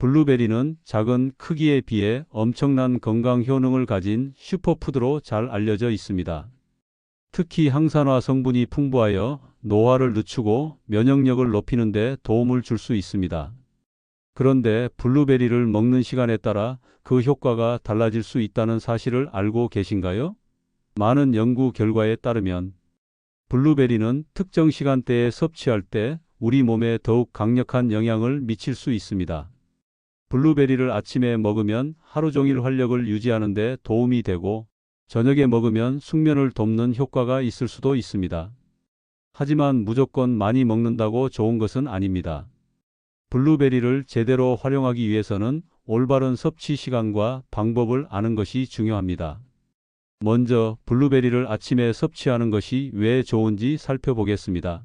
블루베리는 작은 크기에 비해 엄청난 건강 효능을 가진 슈퍼푸드로 잘 알려져 있습니다. 특히 항산화 성분이 풍부하여 노화를 늦추고 면역력을 높이는 데 도움을 줄 수 있습니다. 그런데 블루베리를 먹는 시간에 따라 그 효과가 달라질 수 있다는 사실을 알고 계신가요? 많은 연구 결과에 따르면 블루베리는 특정 시간대에 섭취할 때 우리 몸에 더욱 강력한 영향을 미칠 수 있습니다. 블루베리를 아침에 먹으면 하루 종일 활력을 유지하는 데 도움이 되고 저녁에 먹으면 숙면을 돕는 효과가 있을 수도 있습니다. 하지만 무조건 많이 먹는다고 좋은 것은 아닙니다. 블루베리를 제대로 활용하기 위해서는 올바른 섭취 시간과 방법을 아는 것이 중요합니다. 먼저 블루베리를 아침에 섭취하는 것이 왜 좋은지 살펴보겠습니다.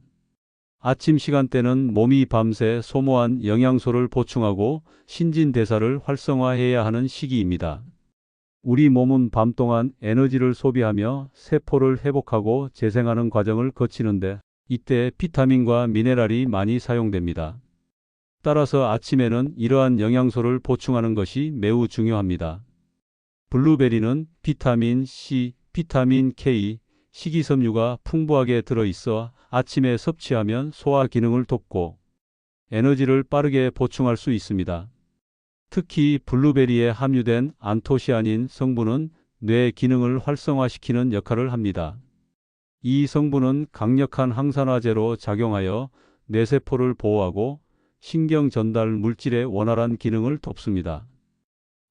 아침 시간대는 몸이 밤새 소모한 영양소를 보충하고 신진대사를 활성화해야 하는 시기입니다. 우리 몸은 밤 동안 에너지를 소비하며 세포를 회복하고 재생하는 과정을 거치는데 이때 비타민과 미네랄이 많이 사용됩니다. 따라서 아침에는 이러한 영양소를 보충하는 것이 매우 중요합니다. 블루베리는 비타민 C, 비타민 K, 식이섬유가 풍부하게 들어있어 아침에 섭취하면 소화 기능을 돕고 에너지를 빠르게 보충할 수 있습니다. 특히 블루베리에 함유된 안토시아닌 성분은 뇌 기능을 활성화시키는 역할을 합니다. 이 성분은 강력한 항산화제로 작용하여 뇌세포를 보호하고 신경 전달 물질의 원활한 기능을 돕습니다.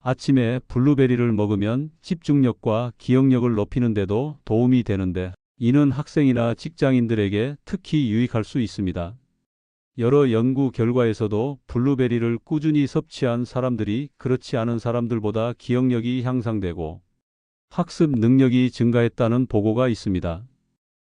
아침에 블루베리를 먹으면 집중력과 기억력을 높이는 데도 도움이 되는데 이는 학생이나 직장인들에게 특히 유익할 수 있습니다. 여러 연구 결과에서도 블루베리를 꾸준히 섭취한 사람들이 그렇지 않은 사람들보다 기억력이 향상되고 학습 능력이 증가했다는 보고가 있습니다.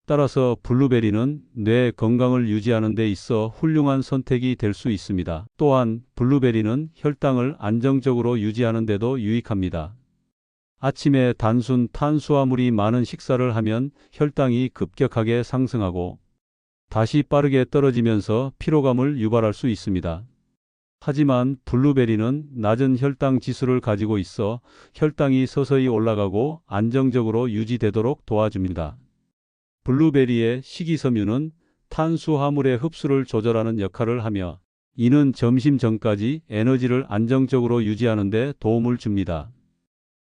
따라서 블루베리는 뇌 건강을 유지하는 데 있어 훌륭한 선택이 될 수 있습니다. 또한 블루베리는 혈당을 안정적으로 유지하는 데도 유익합니다. 아침에 단순 탄수화물이 많은 식사를 하면 혈당이 급격하게 상승하고 다시 빠르게 떨어지면서 피로감을 유발할 수 있습니다. 하지만 블루베리는 낮은 혈당 지수를 가지고 있어 혈당이 서서히 올라가고 안정적으로 유지되도록 도와줍니다. 블루베리의 식이섬유는 탄수화물의 흡수를 조절하는 역할을 하며 이는 점심 전까지 에너지를 안정적으로 유지하는 데 도움을 줍니다.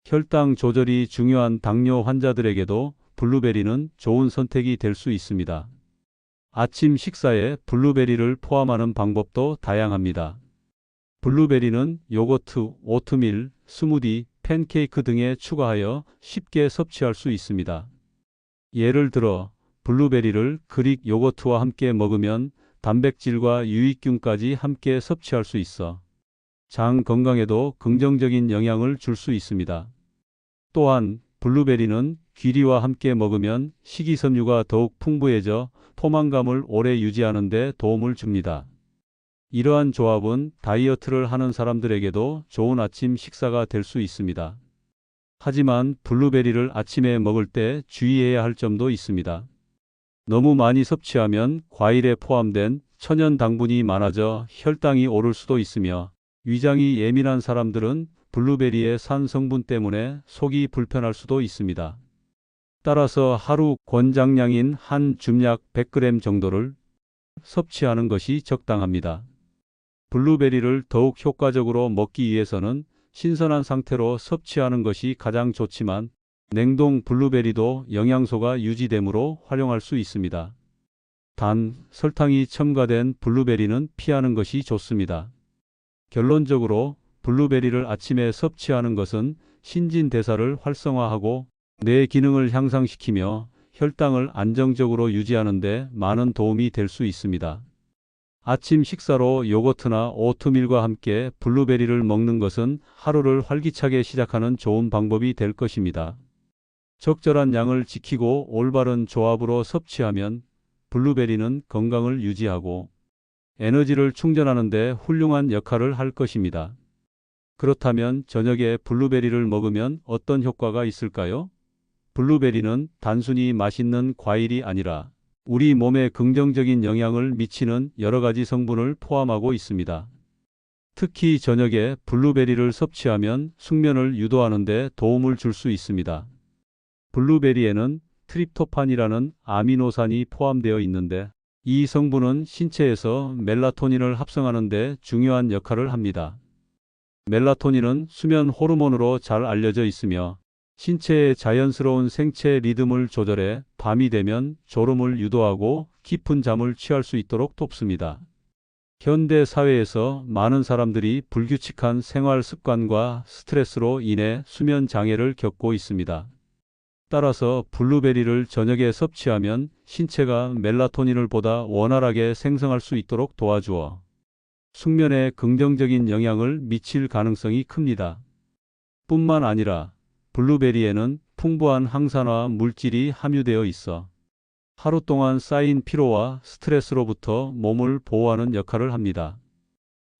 혈당 조절이 중요한 당뇨 환자들에게도 블루베리는 좋은 선택이 될 수 있습니다. 아침 식사에 블루베리를 포함하는 방법도 다양합니다. 블루베리는 요거트, 오트밀, 스무디, 팬케이크 등에 추가하여 쉽게 섭취할 수 있습니다. 예를 들어 블루베리를 그릭 요거트와 함께 먹으면 단백질과 유익균까지 함께 섭취할 수 있어 장 건강에도 긍정적인 영향을 줄 수 있습니다. 또한 블루베리는 귀리와 함께 먹으면 식이섬유가 더욱 풍부해져 포만감을 오래 유지하는 데 도움을 줍니다. 이러한 조합은 다이어트를 하는 사람들에게도 좋은 아침 식사가 될 수 있습니다. 하지만 블루베리를 아침에 먹을 때 주의해야 할 점도 있습니다. 너무 많이 섭취하면 과일에 포함된 천연 당분이 많아져 혈당이 오를 수도 있으며 위장이 예민한 사람들은 블루베리의 산 성분 때문에 속이 불편할 수도 있습니다. 따라서 하루 권장량인 한 줌약 100g 정도를 섭취하는 것이 적당합니다. 블루베리를 더욱 효과적으로 먹기 위해서는 신선한 상태로 섭취하는 것이 가장 좋지만 냉동 블루베리도 영양소가 유지되므로 활용할 수 있습니다. 단, 설탕이 첨가된 블루베리는 피하는 것이 좋습니다. 결론적으로 블루베리를 아침에 섭취하는 것은 신진대사를 활성화하고 뇌 기능을 향상시키며 혈당을 안정적으로 유지하는 데 많은 도움이 될 수 있습니다. 아침 식사로 요거트나 오트밀과 함께 블루베리를 먹는 것은 하루를 활기차게 시작하는 좋은 방법이 될 것입니다. 적절한 양을 지키고 올바른 조합으로 섭취하면 블루베리는 건강을 유지하고 에너지를 충전하는 데 훌륭한 역할을 할 것입니다. 그렇다면 저녁에 블루베리를 먹으면 어떤 효과가 있을까요? 블루베리는 단순히 맛있는 과일이 아니라 우리 몸에 긍정적인 영향을 미치는 여러 가지 성분을 포함하고 있습니다. 특히 저녁에 블루베리를 섭취하면 숙면을 유도하는 데 도움을 줄 수 있습니다. 블루베리에는 트립토판이라는 아미노산이 포함되어 있는데 이 성분은 신체에서 멜라토닌을 합성하는 데 중요한 역할을 합니다. 멜라토닌은 수면 호르몬으로 잘 알려져 있으며 신체의 자연스러운 생체 리듬을 조절해 밤이 되면 졸음을 유도하고 깊은 잠을 취할 수 있도록 돕습니다. 현대 사회에서 많은 사람들이 불규칙한 생활 습관과 스트레스로 인해 수면 장애를 겪고 있습니다. 따라서 블루베리를 저녁에 섭취하면 신체가 멜라토닌을 보다 원활하게 생성할 수 있도록 도와주어 숙면에 긍정적인 영향을 미칠 가능성이 큽니다. 뿐만 아니라 블루베리에는 풍부한 항산화 물질이 함유되어 있어 하루 동안 쌓인 피로와 스트레스로부터 몸을 보호하는 역할을 합니다.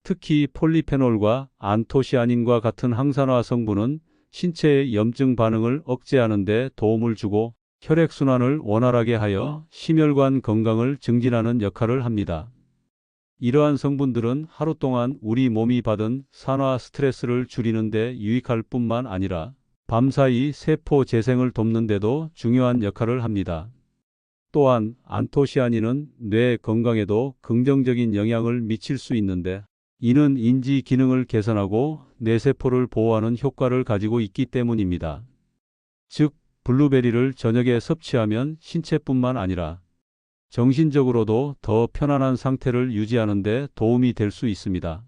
특히 폴리페놀과 안토시아닌과 같은 항산화 성분은 신체의 염증 반응을 억제하는 데 도움을 주고 혈액순환을 원활하게 하여 심혈관 건강을 증진하는 역할을 합니다. 이러한 성분들은 하루 동안 우리 몸이 받은 산화 스트레스를 줄이는 데 유익할 뿐만 아니라 밤사이 세포 재생을 돕는 데도 중요한 역할을 합니다. 또한 안토시아닌은 뇌 건강에도 긍정적인 영향을 미칠 수 있는데 이는 인지 기능을 개선하고 뇌세포를 보호하는 효과를 가지고 있기 때문입니다. 즉, 블루베리를 저녁에 섭취하면 신체뿐만 아니라 정신적으로도 더 편안한 상태를 유지하는 데 도움이 될 수 있습니다.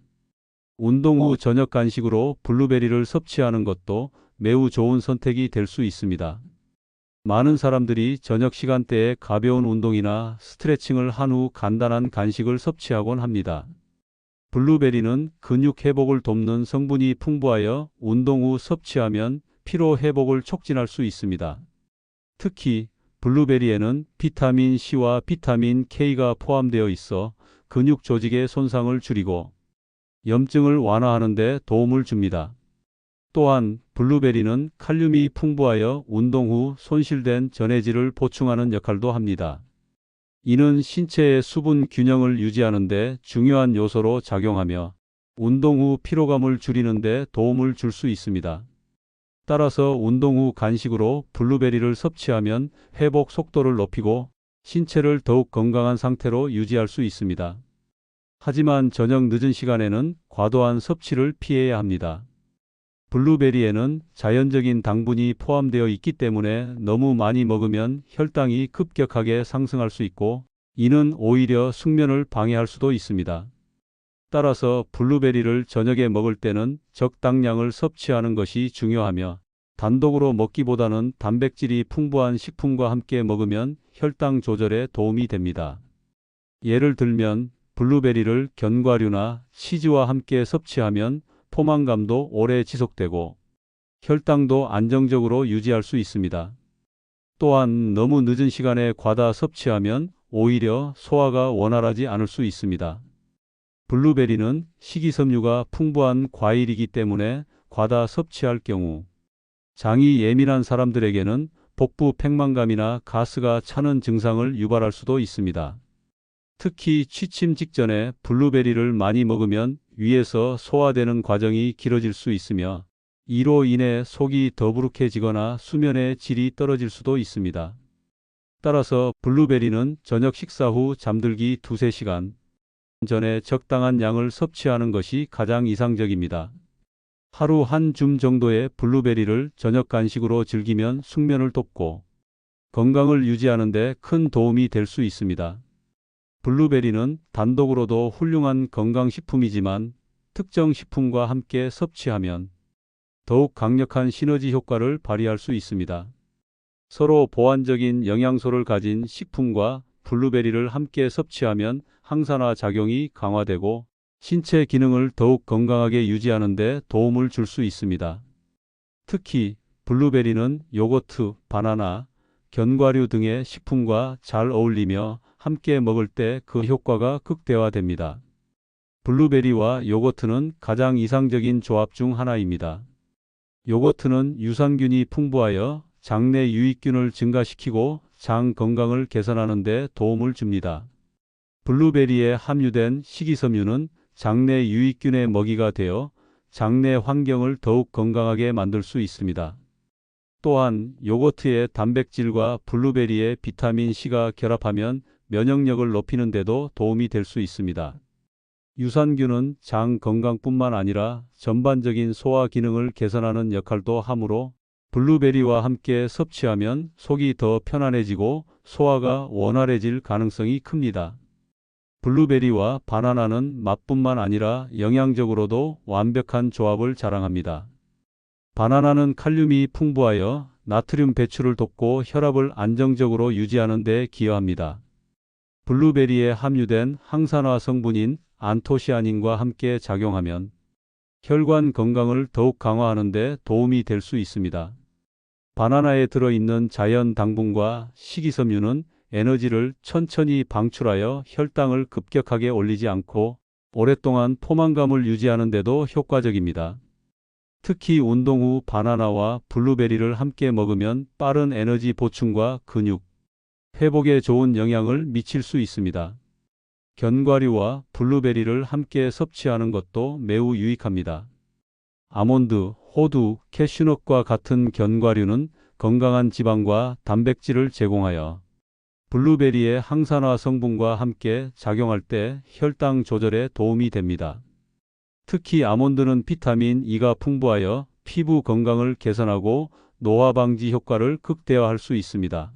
운동 후 저녁 간식으로 블루베리를 섭취하는 것도 매우 좋은 선택이 될 수 있습니다. 많은 사람들이 저녁 시간대에 가벼운 운동이나 스트레칭을 한 후 간단한 간식을 섭취하곤 합니다. 블루베리는 근육 회복을 돕는 성분이 풍부하여 운동 후 섭취하면 피로 회복을 촉진할 수 있습니다. 특히 블루베리에는 비타민 C와 비타민 K가 포함되어 있어 근육 조직의 손상을 줄이고 염증을 완화하는 데 도움을 줍니다. 또한 블루베리는 칼륨이 풍부하여 운동 후 손실된 전해질을 보충하는 역할도 합니다. 이는 신체의 수분 균형을 유지하는 데 중요한 요소로 작용하며 운동 후 피로감을 줄이는 데 도움을 줄 수 있습니다. 따라서 운동 후 간식으로 블루베리를 섭취하면 회복 속도를 높이고 신체를 더욱 건강한 상태로 유지할 수 있습니다. 하지만 저녁 늦은 시간에는 과도한 섭취를 피해야 합니다. 블루베리에는 자연적인 당분이 포함되어 있기 때문에 너무 많이 먹으면 혈당이 급격하게 상승할 수 있고 이는 오히려 숙면을 방해할 수도 있습니다. 따라서 블루베리를 저녁에 먹을 때는 적당량을 섭취하는 것이 중요하며 단독으로 먹기보다는 단백질이 풍부한 식품과 함께 먹으면 혈당 조절에 도움이 됩니다. 예를 들면 블루베리를 견과류나 치즈와 함께 섭취하면 포만감도 오래 지속되고 혈당도 안정적으로 유지할 수 있습니다. 또한 너무 늦은 시간에 과다 섭취하면 오히려 소화가 원활하지 않을 수 있습니다. 블루베리는 식이섬유가 풍부한 과일이기 때문에 과다 섭취할 경우 장이 예민한 사람들에게는 복부 팽만감이나 가스가 차는 증상을 유발할 수도 있습니다. 특히 취침 직전에 블루베리를 많이 먹으면 위에서 소화되는 과정이 길어질 수 있으며 이로 인해 속이 더부룩해지거나 수면의 질이 떨어질 수도 있습니다. 따라서 블루베리는 저녁 식사 후 잠들기 두세 시간 전에 적당한 양을 섭취하는 것이 가장 이상적입니다. 하루 한 줌 정도의 블루베리를 저녁 간식으로 즐기면 숙면을 돕고 건강을 유지하는 데 큰 도움이 될 수 있습니다. 블루베리는 단독으로도 훌륭한 건강식품이지만 특정 식품과 함께 섭취하면 더욱 강력한 시너지 효과를 발휘할 수 있습니다. 서로 보완적인 영양소를 가진 식품과 블루베리를 함께 섭취하면 항산화 작용이 강화되고 신체 기능을 더욱 건강하게 유지하는 데 도움을 줄 수 있습니다. 특히 블루베리는 요거트, 바나나, 견과류 등의 식품과 잘 어울리며 함께 먹을 때 그 효과가 극대화됩니다. 블루베리와 요거트는 가장 이상적인 조합 중 하나입니다. 요거트는 유산균이 풍부하여 장내 유익균을 증가시키고 장 건강을 개선하는 데 도움을 줍니다. 블루베리에 함유된 식이섬유는 장내 유익균의 먹이가 되어 장내 환경을 더욱 건강하게 만들 수 있습니다. 또한 요거트의 단백질과 블루베리의 비타민 C가 결합하면 면역력을 높이는 데도 도움이 될 수 있습니다. 유산균은 장 건강뿐만 아니라 전반적인 소화 기능을 개선하는 역할도 하므로 블루베리와 함께 섭취하면 속이 더 편안해지고 소화가 원활해질 가능성이 큽니다. 블루베리와 바나나는 맛뿐만 아니라 영양적으로도 완벽한 조합을 자랑합니다. 바나나는 칼륨이 풍부하여 나트륨 배출을 돕고 혈압을 안정적으로 유지하는 데 기여합니다. 블루베리에 함유된 항산화 성분인 안토시아닌과 함께 작용하면 혈관 건강을 더욱 강화하는 데 도움이 될 수 있습니다. 바나나에 들어있는 자연 당분과 식이섬유는 에너지를 천천히 방출하여 혈당을 급격하게 올리지 않고 오랫동안 포만감을 유지하는 데도 효과적입니다. 특히 운동 후 바나나와 블루베리를 함께 먹으면 빠른 에너지 보충과 근육 회복에 좋은 영향을 미칠 수 있습니다. 견과류와 블루베리를 함께 섭취하는 것도 매우 유익합니다. 아몬드, 호두, 캐슈넛과 같은 견과류는 건강한 지방과 단백질을 제공하여 블루베리의 항산화 성분과 함께 작용할 때 혈당 조절에 도움이 됩니다. 특히 아몬드는 비타민 E가 풍부하여 피부 건강을 개선하고 노화 방지 효과를 극대화할 수 있습니다.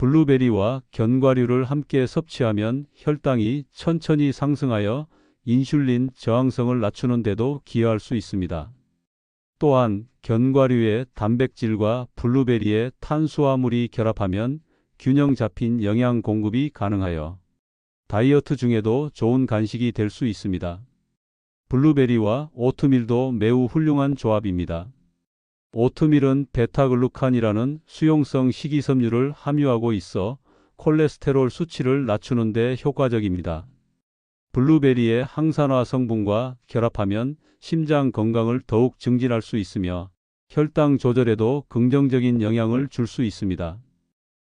블루베리와 견과류를 함께 섭취하면 혈당이 천천히 상승하여 인슐린 저항성을 낮추는 데도 기여할 수 있습니다. 또한 견과류의 단백질과 블루베리의 탄수화물이 결합하면 균형 잡힌 영양 공급이 가능하여 다이어트 중에도 좋은 간식이 될 수 있습니다. 블루베리와 오트밀도 매우 훌륭한 조합입니다. 오트밀은 베타글루칸이라는 수용성 식이섬유를 함유하고 있어 콜레스테롤 수치를 낮추는 데 효과적입니다. 블루베리의 항산화 성분과 결합하면 심장 건강을 더욱 증진할 수 있으며 혈당 조절에도 긍정적인 영향을 줄 수 있습니다.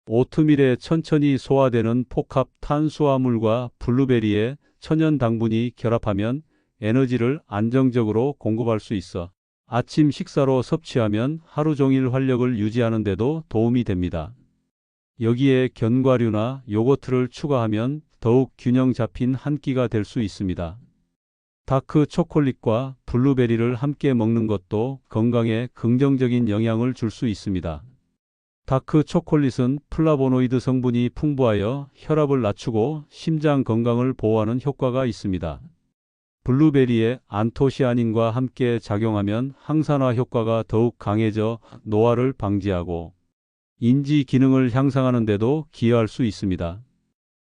오트밀에 천천히 소화되는 복합 탄수화물과 블루베리의 천연 당분이 결합하면 에너지를 안정적으로 공급할 수 있어 아침 식사로 섭취하면 하루 종일 활력을 유지하는 데도 도움이 됩니다. 여기에 견과류나 요거트를 추가하면 더욱 균형 잡힌 한 끼가 될 수 있습니다. 다크 초콜릿과 블루베리를 함께 먹는 것도 건강에 긍정적인 영향을 줄 수 있습니다. 다크 초콜릿은 플라보노이드 성분이 풍부하여 혈압을 낮추고 심장 건강을 보호하는 효과가 있습니다. 블루베리의 안토시아닌과 함께 작용하면 항산화 효과가 더욱 강해져 노화를 방지하고 인지 기능을 향상하는 데도 기여할 수 있습니다.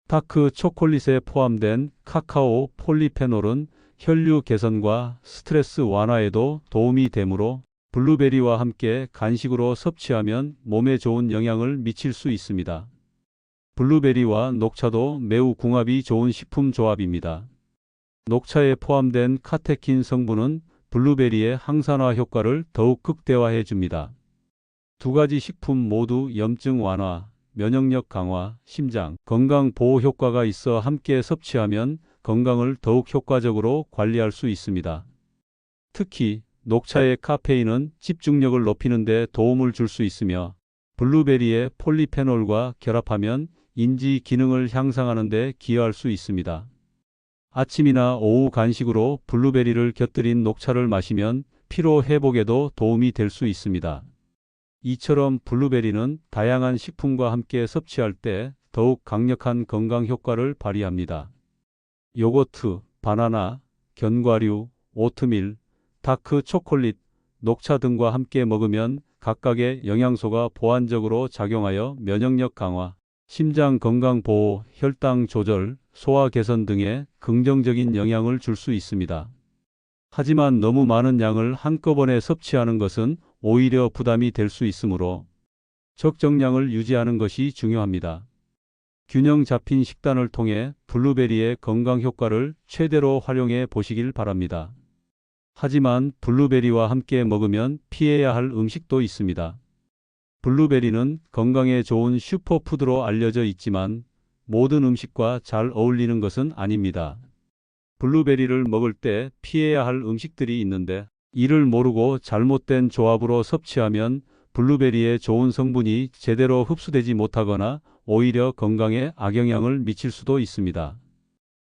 다크 초콜릿에 포함된 카카오 폴리페놀은 혈류 개선과 스트레스 완화에도 도움이 되므로 블루베리와 함께 간식으로 섭취하면 몸에 좋은 영향을 미칠 수 있습니다. 블루베리와 녹차도 매우 궁합이 좋은 식품 조합입니다. 녹차에 포함된 카테킨 성분은 블루베리의 항산화 효과를 더욱 극대화해 줍니다. 두 가지 식품 모두 염증 완화, 면역력 강화, 심장 건강 보호 효과가 있어 함께 섭취하면 건강을 더욱 효과적으로 관리할 수 있습니다. 특히 녹차의 카페인은 집중력을 높이는 데 도움을 줄 수 있으며 블루베리의 폴리페놀과 결합하면 인지 기능을 향상하는 데 기여할 수 있습니다. 아침이나 오후 간식으로 블루베리를 곁들인 녹차를 마시면 피로 회복에도 도움이 될 수 있습니다. 이처럼 블루베리는 다양한 식품과 함께 섭취할 때 더욱 강력한 건강 효과를 발휘합니다. 요거트, 바나나, 견과류, 오트밀, 다크 초콜릿, 녹차 등과 함께 먹으면 각각의 영양소가 보완적으로 작용하여 면역력 강화, 심장 건강 보호, 혈당 조절, 소화 개선 등의 긍정적인 영향을 줄 수 있습니다. 하지만 너무 많은 양을 한꺼번에 섭취하는 것은 오히려 부담이 될 수 있으므로 적정량을 유지하는 것이 중요합니다. 균형 잡힌 식단을 통해 블루베리의 건강 효과를 최대로 활용해 보시길 바랍니다. 하지만 블루베리와 함께 먹으면 피해야 할 음식도 있습니다. 블루베리는 건강에 좋은 슈퍼푸드로 알려져 있지만 모든 음식과 잘 어울리는 것은 아닙니다. 블루베리를 먹을 때 피해야 할 음식들이 있는데 이를 모르고 잘못된 조합으로 섭취하면 블루베리의 좋은 성분이 제대로 흡수되지 못하거나 오히려 건강에 악영향을 미칠 수도 있습니다.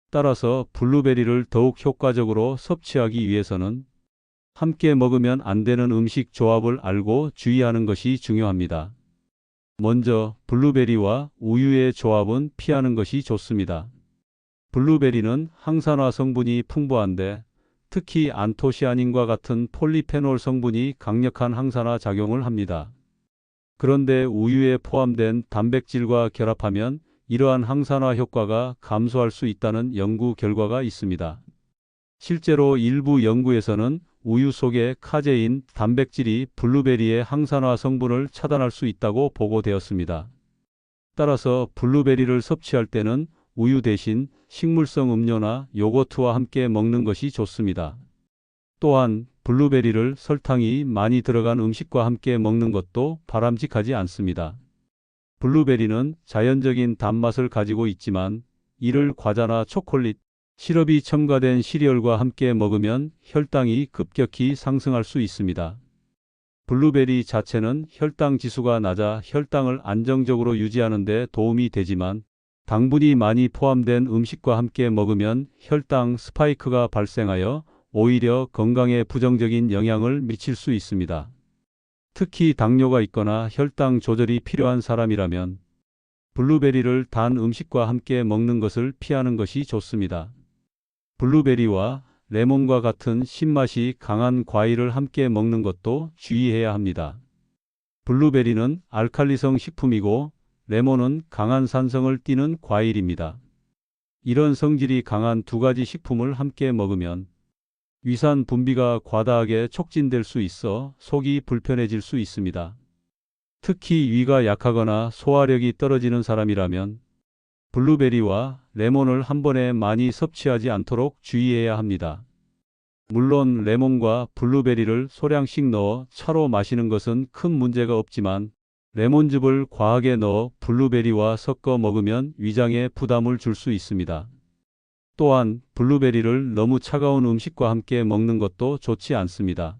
따라서 블루베리를 더욱 효과적으로 섭취하기 위해서는 함께 먹으면 안 되는 음식 조합을 알고 주의하는 것이 중요합니다. 먼저 블루베리와 우유의 조합은 피하는 것이 좋습니다. 블루베리는 항산화 성분이 풍부한데 특히 안토시아닌과 같은 폴리페놀 성분이 강력한 항산화 작용을 합니다. 그런데 우유에 포함된 단백질과 결합하면 이러한 항산화 효과가 감소할 수 있다는 연구 결과가 있습니다. 실제로 일부 연구에서는 우유 속의 카제인 단백질이 블루베리의 항산화 성분을 차단할 수 있다고 보고되었습니다. 따라서 블루베리를 섭취할 때는 우유 대신 식물성 음료나 요거트와 함께 먹는 것이 좋습니다. 또한 블루베리를 설탕이 많이 들어간 음식과 함께 먹는 것도 바람직하지 않습니다. 블루베리는 자연적인 단맛을 가지고 있지만 이를 과자나 초콜릿, 시럽이 첨가된 시리얼과 함께 먹으면 혈당이 급격히 상승할 수 있습니다. 블루베리 자체는 혈당 지수가 낮아 혈당을 안정적으로 유지하는 데 도움이 되지만 당분이 많이 포함된 음식과 함께 먹으면 혈당 스파이크가 발생하여 오히려 건강에 부정적인 영향을 미칠 수 있습니다. 특히 당뇨가 있거나 혈당 조절이 필요한 사람이라면 블루베리를 단 음식과 함께 먹는 것을 피하는 것이 좋습니다. 블루베리와 레몬과 같은 신맛이 강한 과일을 함께 먹는 것도 주의해야 합니다. 블루베리는 알칼리성 식품이고 레몬은 강한 산성을 띠는 과일입니다. 이런 성질이 강한 두 가지 식품을 함께 먹으면 위산 분비가 과다하게 촉진될 수 있어 속이 불편해질 수 있습니다. 특히 위가 약하거나 소화력이 떨어지는 사람이라면 블루베리와 레몬을 한 번에 많이 섭취하지 않도록 주의해야 합니다. 물론 레몬과 블루베리를 소량씩 넣어 차로 마시는 것은 큰 문제가 없지만 레몬즙을 과하게 넣어 블루베리와 섞어 먹으면 위장에 부담을 줄 수 있습니다. 또한 블루베리를 너무 차가운 음식과 함께 먹는 것도 좋지 않습니다.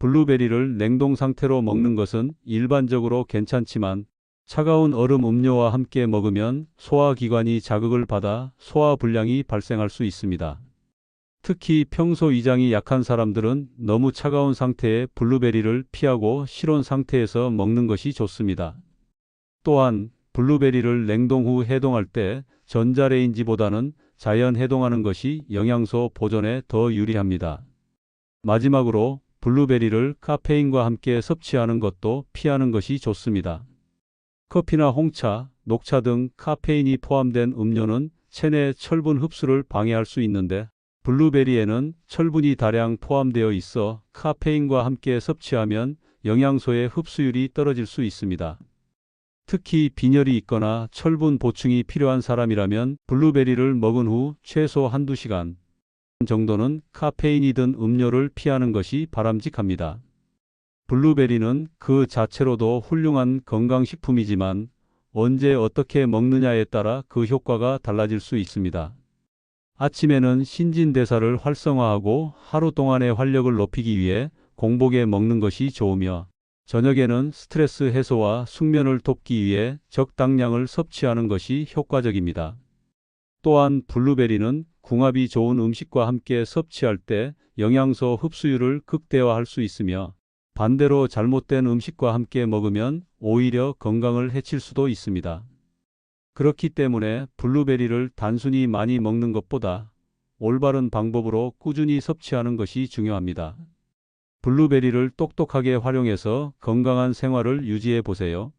블루베리를 냉동 상태로 먹는 것은 일반적으로 괜찮지만 차가운 얼음 음료와 함께 먹으면 소화기관이 자극을 받아 소화불량이 발생할 수 있습니다. 특히 평소 위장이 약한 사람들은 너무 차가운 상태의 블루베리를 피하고 실온 상태에서 먹는 것이 좋습니다. 또한 블루베리를 냉동 후 해동할 때 전자레인지보다는 자연 해동하는 것이 영양소 보존에 더 유리합니다. 마지막으로 블루베리를 카페인과 함께 섭취하는 것도 피하는 것이 좋습니다. 커피나 홍차, 녹차 등 카페인이 포함된 음료는 체내 철분 흡수를 방해할 수 있는데 블루베리에는 철분이 다량 포함되어 있어 카페인과 함께 섭취하면 영양소의 흡수율이 떨어질 수 있습니다. 특히 빈혈이 있거나 철분 보충이 필요한 사람이라면 블루베리를 먹은 후 최소 한두 시간 정도는 카페인이 든 음료를 피하는 것이 바람직합니다. 블루베리는 그 자체로도 훌륭한 건강식품이지만 언제 어떻게 먹느냐에 따라 그 효과가 달라질 수 있습니다. 아침에는 신진대사를 활성화하고 하루 동안의 활력을 높이기 위해 공복에 먹는 것이 좋으며 저녁에는 스트레스 해소와 숙면을 돕기 위해 적당량을 섭취하는 것이 효과적입니다. 또한 블루베리는 궁합이 좋은 음식과 함께 섭취할 때 영양소 흡수율을 극대화할 수 있으며 반대로 잘못된 음식과 함께 먹으면 오히려 건강을 해칠 수도 있습니다. 그렇기 때문에 블루베리를 단순히 많이 먹는 것보다 올바른 방법으로 꾸준히 섭취하는 것이 중요합니다. 블루베리를 똑똑하게 활용해서 건강한 생활을 유지해 보세요.